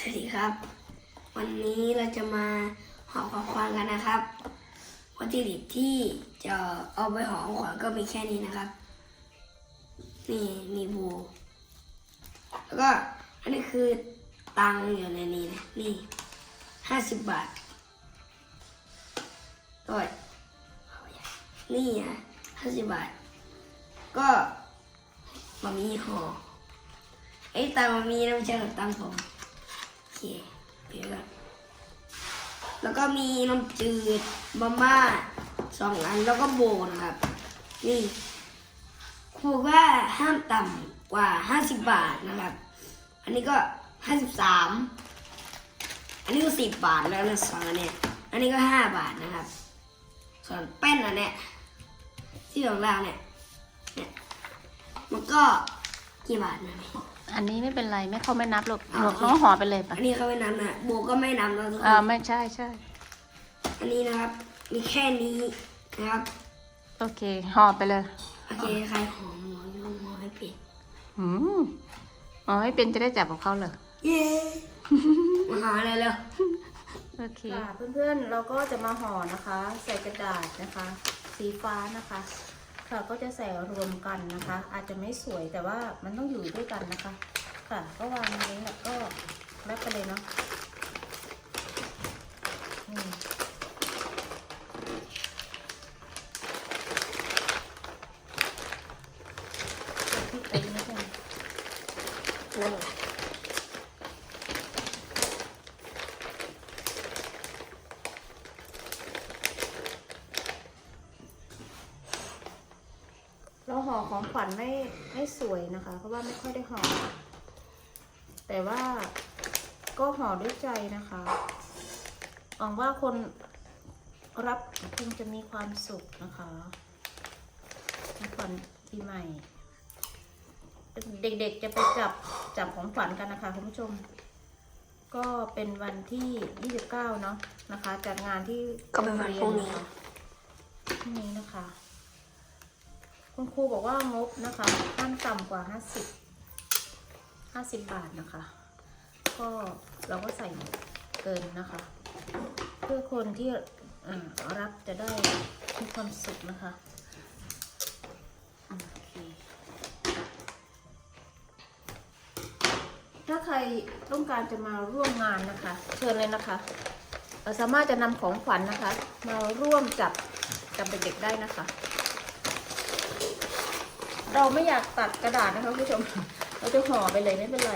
สวัสดีครับ วันนี้เราจะมาห่อของขวัญกันนะครับวัตถุดิบที่จะเอาไปห่อของขวัญก็มีแค่นี้นะครับ นี่มีบูแล้วก็อันนี้คือตังอยู่ในนี้นะนี่ห้าสิบบาทโอ้ยนี่อะห้าสิบบาท ก็มามีห่อไอ้ตังมามีนะไม่ใช่กับตังผม เคเดี๋ยวก่อนแล้วก็มีน้ำจืดมาม่าสองอันแล้วก็โบนะครับ นี่ครูว่าห้ามต่ำกว่าห้าสิบบาทนะครับ อันนี้ก็ห้าสิบสามอันนี้ก็สิบบาทแล้วนะสองอันเนี้ยอันนี้ก็ห้าบาทนะครับ ส่วนแป้นอันเนี้ยที่ของเราเนี่ยเนี่ยมันก็กี่บาทนะเนี่ย อันนี้ไม่เป็นไรไม่เขาไม่นับหรอกอ่าหนูน้องหอไปเลยปะอันนี้เขาไม่นับนะโบก็ไม่นับนะทุกคอ่านไม่ใช่ใช่ อันนี้นะครับ มีแค่นี้นะครับ โอเคห่อไปเลยโอเคใครหอมหมอยุ่งหมอให้เปลี่ยนอืมอ๋อให้เป็นจะได้จับกับเขาเลยเย้ มาหาอะไรเร็วโอเค ค่ะเพื่อนๆ เราก็จะมาห่อนะคะ ใส่กระดาษนะคะ สีฟ้านะคะ ค่ะก็จะใส่รวมกันนะคะ อาจจะไม่สวยแต่ว่ามันต้องอยู่ด้วยกันนะคะ ค่ะก็วางนี้แล้วก็แรปไปเลยเนาะนี่พริกไปนิดนึง นั่นแหละ เรา ห่อของขวัญไม่ไม่สวยนะคะ เพราะว่าไม่ค่อยได้ห่อ แต่ว่าก็ห่อด้วยใจนะคะหวังว่าคนรับคงจะมีความสุขนะคะของขวัญปีใหม่ เด็กๆจะไปจับจับของขวัญกันนะคะคุณผู้ชม ก็เป็นวันที่ 29 เนาะนะคะ จัดงานที่ก็เป็นวันพรุ่งนี้พรุ่งนี้นะคะ คุณครูบอกว่างบนะคะขั้นต่ำกว่า 50 50 บาทนะคะ ก็เราก็ใส่เกินนะคะ เพื่อคนที่รับจะได้มีความสุขนะคะถ้าใครต้องการจะมาร่วมงานนะคะ เชิญเลยนะคะสามารถจะนำของขวัญนะคะ มาร่วมจับกับเด็กๆได้นะคะ เราไม่อยากตัดกระดาษนะคะคุณผู้ชม เราจะห่อไปเลยไม่เป็นไร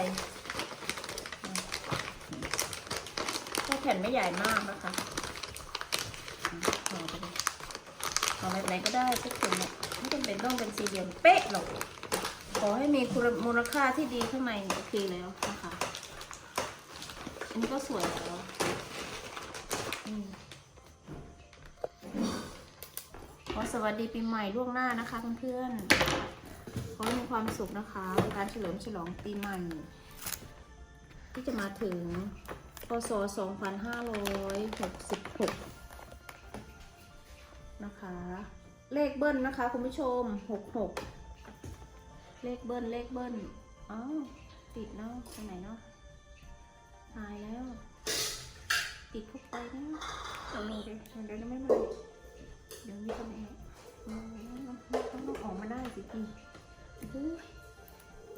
ถ้าแผ่นไม่ใหญ่มากนะคะห่อไปเลยห่อแบบไหนก็ได้ทุกคนเนี่ยไม่จำเป็นต้องเป็นสี่เหลี่ยมเป๊ะหรอก ขอให้มีคุณมูลค่าที่ดีข้างในโอเคแล้วนะคะ อันนี้ก็สวยแล้วขอสวัสดีปีใหม่ล่วงหน้านะคะเพื่อนๆ อให้มีความสุขนะคะในการเฉลิมฉลองปีใหม่ ที่จะมาถึงพศ 2566 นะคะ เลขเบิ้ลนะคะ คุณผู้ชม 66 เลขเบิ้ลเลขเบิ้ลอ้าวติดเนาะตรงไหนเนาะหายแล้ว ติดเข้าไปนะตรงนี้เดี๋ยวเดี๋ยวไม่เป็นไรเดี๋ยวมีคนเองอืมต้องต้องออกมาได้สิพี่เฮ้ย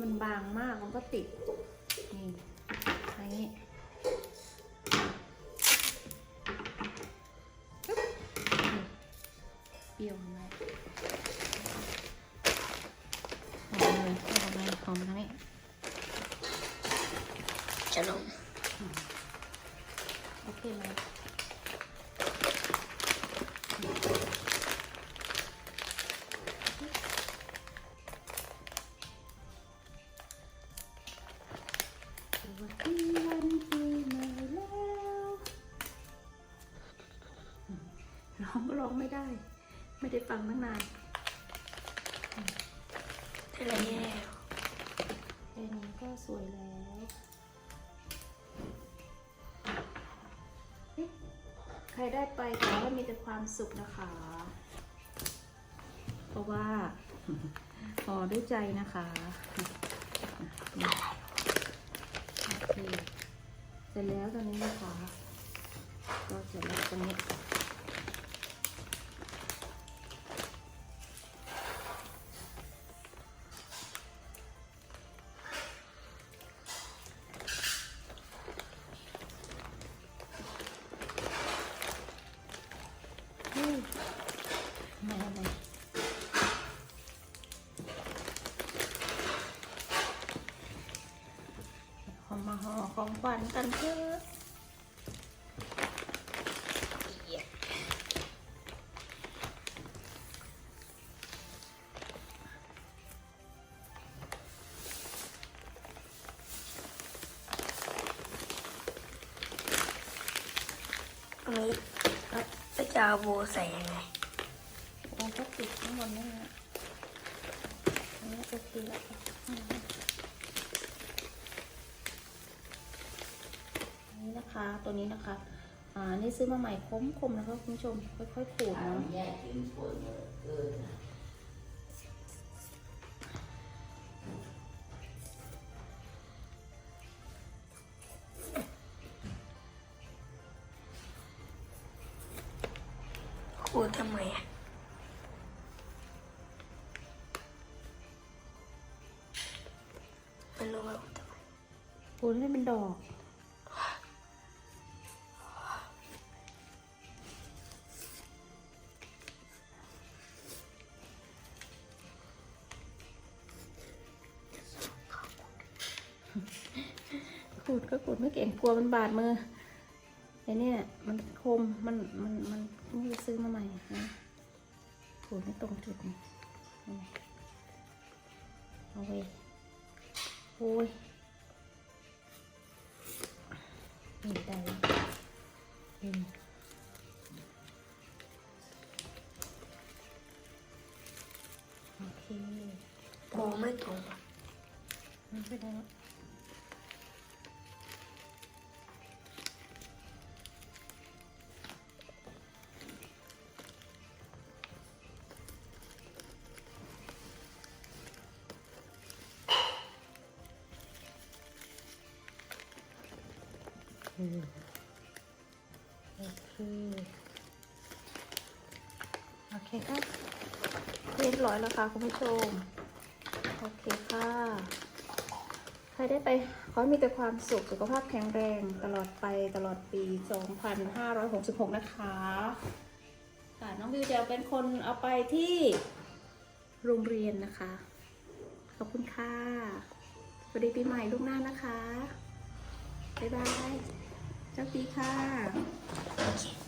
มันบางมากมันก็ติด นี่อย่างนี้ปึ๊บนี่เปรี้ยวมากหอมเลยหอมเลยหอมทั้งนี้จะลงโอเคไหม ไม่ได้ ไม่ได้ฟังตั้งนานได้แล้วแค่นี้ก็สวยแล้วเอ๊ะใครได้ไปขอให้มีแต่ความสุขนะคะ เพราะว่าพอด้วยใจนะคะโอเคเสร็จแล้วตอนนี้นะคะ ก็เสร็จแล้วตรงนี้ มาเลยเอามาห่อของขวัญกันเถอะนี้จะเอาโบใส่ยังไง โอ้ก็ติดข้างบนนี่นะอันนี้โอเคแล้วอืมอันนี้นะคะตัวนี้นะคะ อ่า นี่ซื้อมาใหม่คมคมนะคะคุณผู้ชม ค่อยๆขูดเนาะขูดทำไมอะ ขูดให้เป็นดอก ขูดก็ขูดไม่เก่งกลัวมันบาดมือไอ้เนี่ยมันคมมันมันมันนี่ซื้อมาใหม่นะขูดไม่ตรงจุดนี่เอาไว้โอ้ย โบไม่ตรงไม่ไรหรอกอืมโอเคโอเคค่ะเรียบร้อยแล้วค่ะคุณผู้ชม โอเคค่ะ ใค รได้ไปขอมีแต่ความสุขสุขภาพแข็งแรงตลอดไปตลอดปี 2566 นะคะ ค่ะน้องวิวจะเป็นคนเอาไปที่โรงเรียนนะคะ ขอบคุณค่ะสวัสดีปีใหม่ลูกหน้านะคะ บ๊ายบายเจ้าปีค่ะ